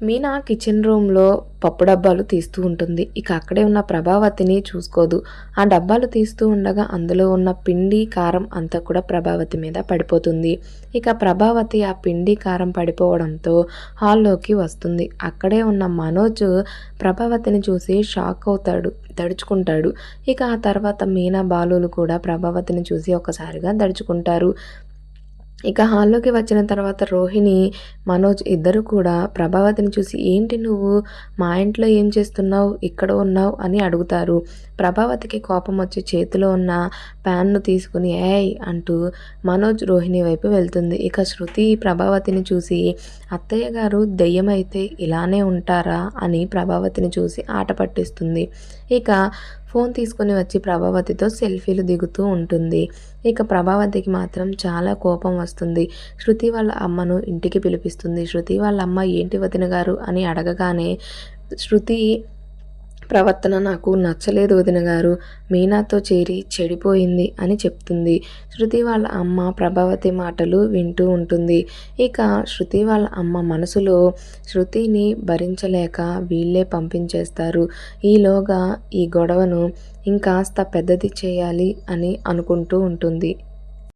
Meena kitchen రూమ్లో పప్పు డబ్బాలు తీస్తూ ఉంటుంది. ఇక అక్కడే ఉన్న ప్రభావతిని చూసుకోదు. ఆ డబ్బాలు తీస్తూ ఉండగా అందులో ఉన్న పిండి కారం అంతా కూడా ప్రభావతి మీద పడిపోతుంది. ఇక ప్రభావతి ఆ పిండి కారం పడిపోవడంతో హాల్లోకి వస్తుంది. అక్కడే ఉన్న మనోజ్ ప్రభావతిని చూసి షాక్ అవుతాడు దడుచుకుంటాడు ఇక ఆ తర్వాత మీనా బాలులు కూడా ప్రభావతిని చూసి ఒకసారిగా దడుచుకుంటారు ఇక హాల్లోకి వచ్చిన తర్వాత రోహిణి మనోజ్ ఇద్దరు కూడా ప్రభావతిని చూసి ఏంటి నువ్వు? మా ఇంట్లో ఏం చేస్తున్నావు? ఇక్కడ ఉన్నావు? అని అడుగుతారు. ప్రభావతికి కోపం వచ్చి చేతిలో ఉన్న ప్యాన్ను తీసుకుని ఏయ్ అంటూ మనోజ్ రోహిణి వైపు వెళ్తుంది. ఇక శృతి ప్రభావతిని చూసి అత్తయ్య గారు దెయ్యమైతే ఇలానే ఉంటారా అని ప్రభావతిని చూసి ఆట పట్టిస్తుంది. ఇక ఫోన్ తీసుకొని వచ్చి ప్రభావతితో సెల్ఫీలు దిగుతూ ఉంటుంది. ఇక ప్రభావతికి మాత్రం చాలా కోపం వస్తుంది. శృతి వాళ్ళ అమ్మను ఇంటికి పిలిపిస్తుంది. శృతి వాళ్ళ అమ్మ ఏంటి వదిన గారు? అని అడగగానే శృతి ప్రవర్తన నాకు నచ్చలేదు వదిన గారు. మీనాతో చేరి చెడిపోయింది అని చెప్తుంది. శృతి వాళ్ళ అమ్మ ప్రభావతి మాటలు వింటూ ఉంటుంది. ఇక శృతి వాళ్ళ అమ్మ మనసులో శృతిని భరించలేక వీళ్ళే పంపించేస్తారు. ఈలోగా ఈ గొడవను ఇంకాస్త పెద్దది చేయాలి అని అనుకుంటూ ఉంటుంది.